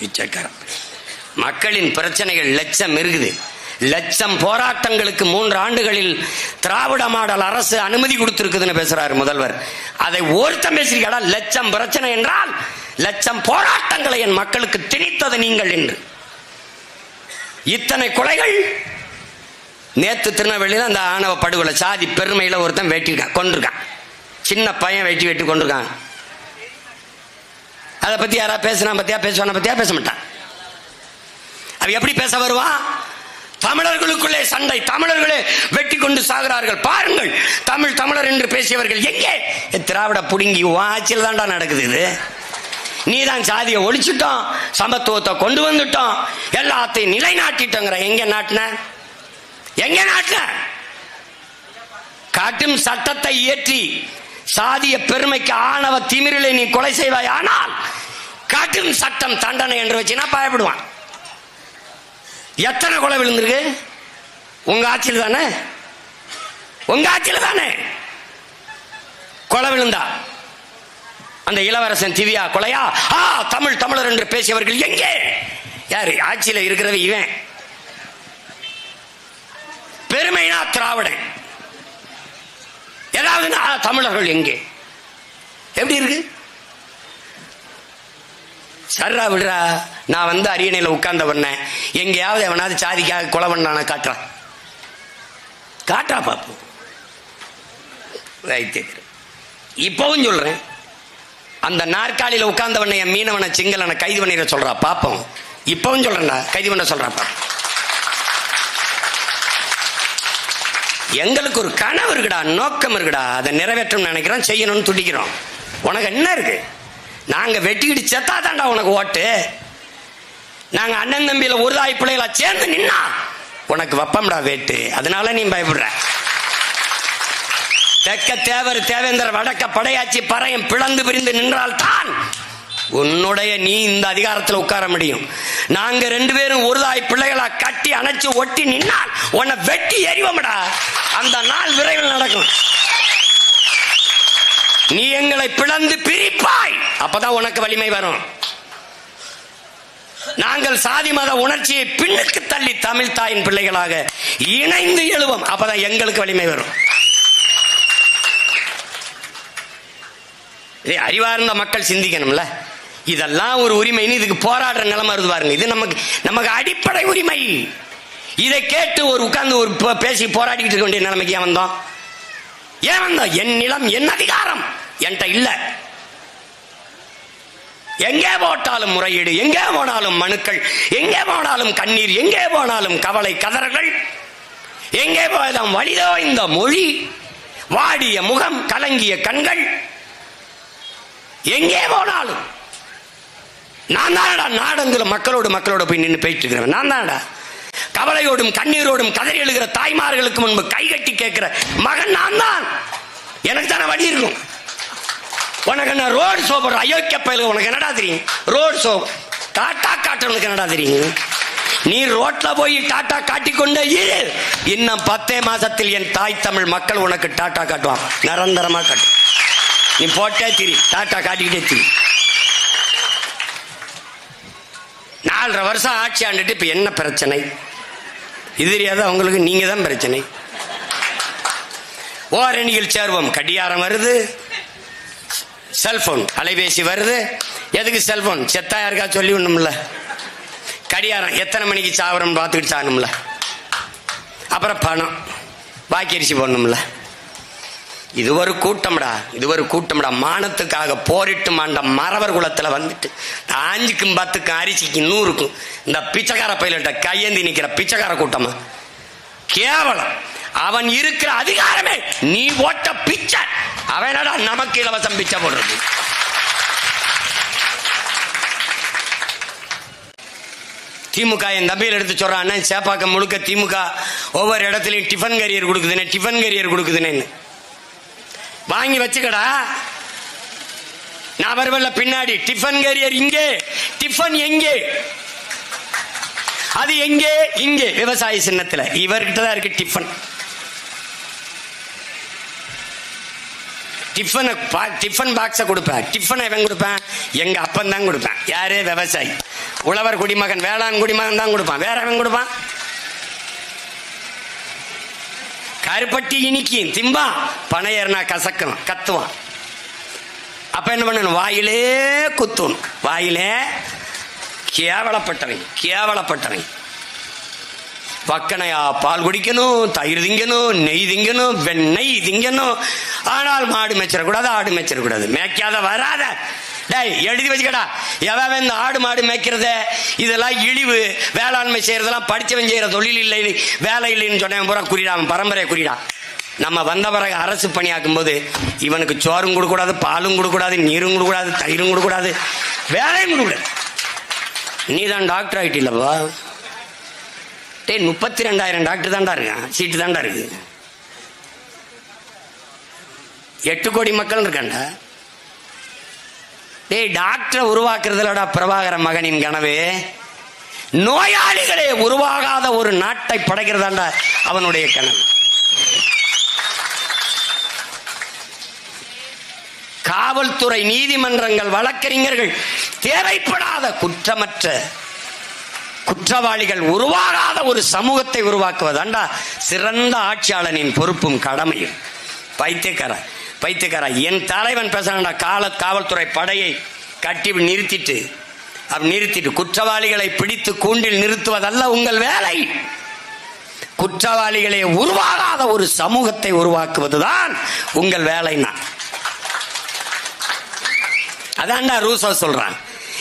பிச்சைக்காரன். மக்களின் பிரச்சனைகள் லட்சம் இருக்குது லட்சம் போராட்டங்களுக்கு மூன்று ஆண்டுகளில் திராவிட மாடல் அரசு அனுமதி கொடுத்திருக்குதுன்னு பேசுறாரு முதல்வர். அதை ஒருத்தம் பேசுறீங்களா லட்சம் பிரச்சனை என்றால் லட்சம் போராட்டங்களை என் மக்களுக்கு திணித்தது நீங்கள் என்று. இத்தனை கொலைகள் நேத்து திருநெல்வேலியில் அந்த ஆணவ படுகொலை சாதி பெருமையில் ஒருத்தன் வெட்டியிருக்கான் கொண்டிருக்கான் சின்ன பையன் வெட்டி வெட்டி கொண்டிருக்கான் அதை பத்தி யாரா பேசுனா பத்தியா பேசுவான பத்தியா? பேச மாட்டான். அவன் எப்படி பேச வருவான் தமிழர்களுக்குள்ளே சண்டை தமிழர்களே வெட்டி கொண்டு சாகிறார்கள். பாருங்கள் தமிழ் தமிழர் என்று பேசியவர்கள் எங்கே? திராவிட புடுங்கி வாச்சில் தான்டா நடக்குது இது. நீதான் சாதியை ஒழிச்சிட்டோம் சமத்துவத்தை கொண்டு வந்துட்டோம் எல்லாத்தையும் நிலைநாட்டிட்டோங்கிற. எங்க நாட்டின? எங்க நாட்டின? காட்டும் சட்டத்தை இயற்றி சாதிய பெருமைக்கு ஆணவ திமிரலை நீ கொலை செய்வாய் ஆனால் கடும் சட்டம் தண்டனை என்று வச்சுனா பயப்படுவான். எத்தனை கொலை விழுந்திருக்கு? உங்க ஆட்சியில் தானே? உங்க ஆட்சியில் தானே? கொலை விழுந்தா? அந்த இளவரசன் திவ்யா கொலையா? ஆ தமிழ் தமிழர் என்று பேசியவர்கள் எங்கே? யாரு? ஆட்சியில் இருக்கிறது இவன். பெருமைனா திராவிடன். ஏதாவது தமிழர்கள் எங்கே? எப்படி இருக்கு? சர்ரா விடுறா. நான் வந்து அரியணையில் உட்கார்ந்த பண்ணேன் எங்கேயாவது எவனாவது சாதிக்காக கொலை பண்ணான காட்டுறான். காட்டா பாப்போம் ரைட்டு இப்பவும் சொல்றேன். அந்த நாற்காலியில் உட்கார்ந்தவனை என் மீனவனை சிங்களனை கைது பண்ணிட சொல்றா பாப்போம். இப்பவும் சொல்றேன்டா. கைது பண்ண சொல்றாப்பா எங்களுக்கு ஒரு கனவு இருக்குடா நோக்கம் இருக்குடா. அதை நிறைவேற்றணும்னு நினைக்கிறோம் செய்யணும்னு துடிக்கிறோம். உனக்கு என்ன இருக்கு? நாங்க வெட்டிக்கிட்டு செத்தா தாண்டா உனக்கு ஓட்டு. நாங்க அண்ணன் தம்பியில ஒரு தாய் பிள்ளைகளா சேர்ந்து நின்னா உனக்கு வப்பம்டா வேட்டு. அதனால நீ பயப்படுற. தெக்க தேவர் தேவேந்தர் வடக்க படையாச்சி பறையும் பிளந்து பிரிந்து நின்றால் தான் உன்னுடைய நீ இந்த அதிகாரத்தில் உட்கார முடியும். நாங்க ரெண்டு பேரும் ஒரு தாய் பிள்ளைகளா கட்டி அணைச்சு ஒட்டி நின்னால் உன்னை வெட்டி எறிவோம்டா. அந்த நாள் விரைவில் நடக்கும். நீ எங்களை பிளந்து பிரிப்பாய். அப்பதான் உனக்கு வலிமை வரும். நாங்கள் சாதி மத உணர்ச்சியை பின்னுக்கு தள்ளி தமிழ் தாயின் பிள்ளைகளாக இணைந்து எழுவோம். அப்பதான் எங்களுக்கு வலிமை வரும். இதே அறிவார்ந்த மக்கள் சிந்திக்கணும்ல? இதெல்லாம் ஒரு உரிமைன்னு இதுக்கு போராடுற நிலைமை வருது பாருங்க. இது நமக்கு நமக்கு அடிப்படை உரிமை. இதை கேட்டு ஒரு உட்கார்ந்து ஒரு பேசி போராடிக்கிட்டு இருக்க வேண்டிய நிலைமைக்கு வந்தோம்? ஏன் என் நிலம் என் அதிகாரம். என்கிட்ட இல்ல. எங்கே போட்டாலும் முறையீடு எங்கே போனாலும் மனுக்கள் எங்கே போனாலும் கண்ணீர் எங்கே போனாலும் கவலை கதறல்கள். எங்கே போயதாம் வழிதோ இந்த மொழி. வாடிய முகம் கலங்கிய கண்கள். எங்கே போனாலும். நான் தானடா நாடங்குல மக்களோடு மக்களோட போய் நின்று போயிட்டு இருக்கிறேன். நான் தானடா? கவலையோடும் கண்ணீரோடும் கதறி எழுகிற தாய்மார்களுக்கு முன்பு கைகட்டி கேட்கிற மகன் நான் தான் எனக்கு தானே வழி இருக்கும். உனக்கு என்ன ரோடு சோபர் அயோக்கிய பயில உனக்கு என்னடா தெரியும்? ரோடு ஷோ டாட்டா காட்டுறவனுக்கு என்னடா தெரியும்? நீ ரோட்ல போய் டாட்டா காட்டிக்கொண்டே இரு. இன்னும் பத்தே மாசத்தில் என் தாய் தமிழ் மக்கள் உனக்கு டாட்டா காட்டுவான் நிரந்தரமா காட்டு. நீ போட்டே திரி. டாட்டா காட்டிக்கிட்டே திரி. நாலரை வருஷம் ஆட்சி ஆண்டுட்டு இப்ப என்ன பிரச்சனை? இது அவங்களுக்கு நீங்க தான் பிரச்சனை. ஓரணியில் சேர்வோம். கடியாரம் வருது. செல்போன். அலைபேசி வருது. எதுக்கு செல்போன்? செத்தா யாருக்கா சொல்லி ஒண்ணும்ல கடியாரம் எத்தனை மணிக்கு சாவரம் பார்த்துக்கிட்டு சாகணும்ல. அப்புறம் பணம். பாக்கி அரிசி போடணும்ல. இது ஒரு கூட்டம்டா இது ஒரு கூட்டம்டா. மானத்துக்காக போரிட்டு மாண்ட மறவர் குளத்தில் வந்துட்டு அஞ்சுக்கும் பத்துக்கும் அரிசிக்கும் நூறுக்கும் இந்த பிச்சைக்கார பயிலிட்ட கையேந்தி நிற்கிற பிச்சைக்கார கூட்டமா? கேவலம். அவன் இருக்கிற அதிகாரமே நீ ஓட்ட பிச்சை. அவனடா நமக்கு இலவசம் பிச்சை போடுறது? திமுக என் தம்பியில் எடுத்து சொல்றான் சேப்பாக்கம் முழுக்க திமுக ஒவ்வொரு இடத்துலையும் டிஃபன் கரியர் கொடுக்குதுன்னு டிஃபன் கரியர் கொடுக்குதுன்னு வாங்கி வச்சுக்கடா. நான் வருவல்ல பின்னாடி. டிஃபன் கேரியர் இங்கே. டிஃபன் எங்கே? அது எங்கே? இங்கே. விவசாய சின்னத்தில். இவர்கிட்ட தான் இருக்கு டிஃபன். டிஃபனை டிஃபன் பாக்ஸை கொடுப்பேன். டிஃபனை எவன் கொடுப்பேன்? எங்கள் அப்பன் தான் கொடுப்பேன். யாரு? விவசாயி. உழவர் குடிமகன் வேளாண் குடிமகன் தான் கொடுப்பான். வேற எவன் கொடுப்பான்? கருப்பட்டி இனிக்கும் திம்பான் பனையர்னா கசக்கும் கத்துவான். அப்ப என்ன பண்ணணும்? வாயிலே குத்தும் வாயிலே கேவலப்பட்டவன் கேவலப்பட்டவன் வக்கனையா பால் குடிக்கணும் தயிர் திங்கணும் நெய் திங்கணும் வெண்ணெய் திங்கணும். ஆனால் மாடு மேய்ச்சிடக்கூடாது ஆடு மேய்ச்சிடக்கூடாது. மேய்க்காத வராத. டேய் எழுதி வச்சுக்கடா. எவன் இந்த ஆடு மாடு மேய்க்கிறத? இதெல்லாம் இழிவு. வேளாண்மை செய்யறதெல்லாம் படிச்சவன் செய்கிற தொழில் இல்லை வேலை இல்லைன்னு சொன்னவன் பூரா குறிடா அவன் பரம்பரையை குறிடா. நம்ம வந்த பிறகு அரசு பணியாக்கும் போது இவனுக்கு சோறும் கொடுக்கூடாது பாலும் கொடுக்கூடாது நீரும் கொடுக்கூடாது தயிரும் கொடுக்கூடாது வேலையும் கொடுக்கூடாது நீ தான் டாக்டர் ஆகிட்டில்லப்பா டேய் முப்பத்தி ரெண்டாயிரம் டாக்டர் தாண்டா இருக்கான். சீட்டு தாண்டா இருக்கு. எட்டு கோடி மக்கள் இருக்காண்டா டேய் டாக்டரை உருவாக்குறதுலடா பிரபாகர மகனின் கனவு. நோயாளிகளே உருவாகாத ஒரு நாட்டை படைக்கிறதாண்டா அவனுடைய கனவு. காவல்துறை நீதிமன்றங்கள் வழக்கறிஞர்கள் தேவைப்படாத குற்றமற்ற குற்றவாளிகள் உருவாகாத ஒரு சமூகத்தை உருவாக்குவதாண்டா சிறந்த ஆட்சியாளனின் பொறுப்பும் கடமையும். பைத்தியக்காரன். பைத்தியக்கார. என் தலைவன் பேசுறான்டா கால காவல்துறை படையை கட்டி நிறுத்திட்டு அப்படி நிறுத்திட்டு குற்றவாளிகளை பிடித்து கூண்டில் நிறுத்துவதல்ல உங்கள் வேலை. குற்றவாளிகளே உருவாகாத ஒரு சமூகத்தை உருவாக்குவதுதான் உங்கள் வேலைன்னா. அதான்டா ரூசோ சொல்றான்.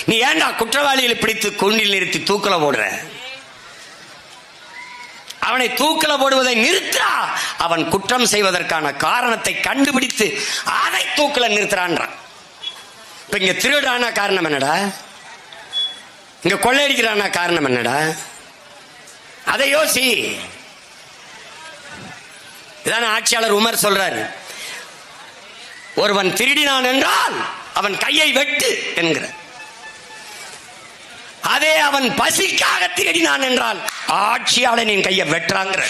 நீ ஏன்டா குற்றவாளிகளை பிடித்து கூண்டில் நிறுத்தி தூக்கல போடுற? அவனை தூக்கில போடுவதை நிறுத்தா அவன் குற்றம் செய்வதற்கான காரணத்தை கண்டுபிடித்து அதை தூக்கில நிறுத்துறான்றான். இப்ப இங்க திருடானா காரணம் என்னடா? இங்க கொள்ளையடிக்கிறானா காரணம் என்னடா? அதை யோசி. இதான ஆட்சியாளர் உமர் சொல்றாரு. ஒருவன் திருடினான் என்றால் அவன் கையை வெட்டு என்கிற அதே அவன் பசிக்காக தேடினான் என்றால் ஆட்சியாளனின் கையை வெட்டுறாங்கிற.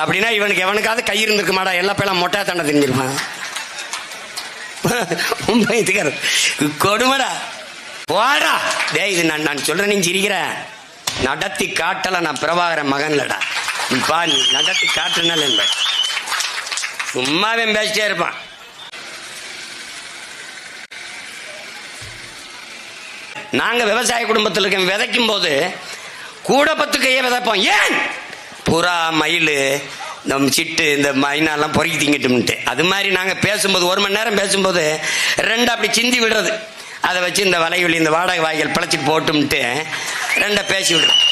அப்படின்னா இவனுக்கு எவனுக்காவது கை இருந்திருக்கு மாடா எல்லா பேலாம் மொட்டா தண்டை தெரிஞ்சிருப்பான் உண்மைத்துக்கார கொடுமடா. போடா டேய் இது நான் நான் சொல்றேன் நீ சிரிக்கிறேன் நடத்தி காட்டல நான் பிரபாகர மகன்லடா பா நீ நடத்தி காட்டுனால இல்லை. சும்மாவே பேசிட்டே இருப்பான். நாங்க விவசாய குடும்பத்தில் இருக்க விதைக்கும் போது கூட பத்து கையை விதைப்போம். ஏன்? புறா மயில் நம் சிட்டு இந்த மைனாலாம் பொறுக்கி திங்கிட்டோம்ட்டு அது மாதிரி நாங்கள் பேசும்போது ஒரு மணி நேரம் பேசும்போது ரெண்டு அப்படி சிந்தி விடுறது. அதை வச்சு இந்த வலைவலி இந்த வாடகை வாய்கள் பிழைச்சிட்டு போட்டும்ட்டு ரெண்டை பேசி விடுறோம்.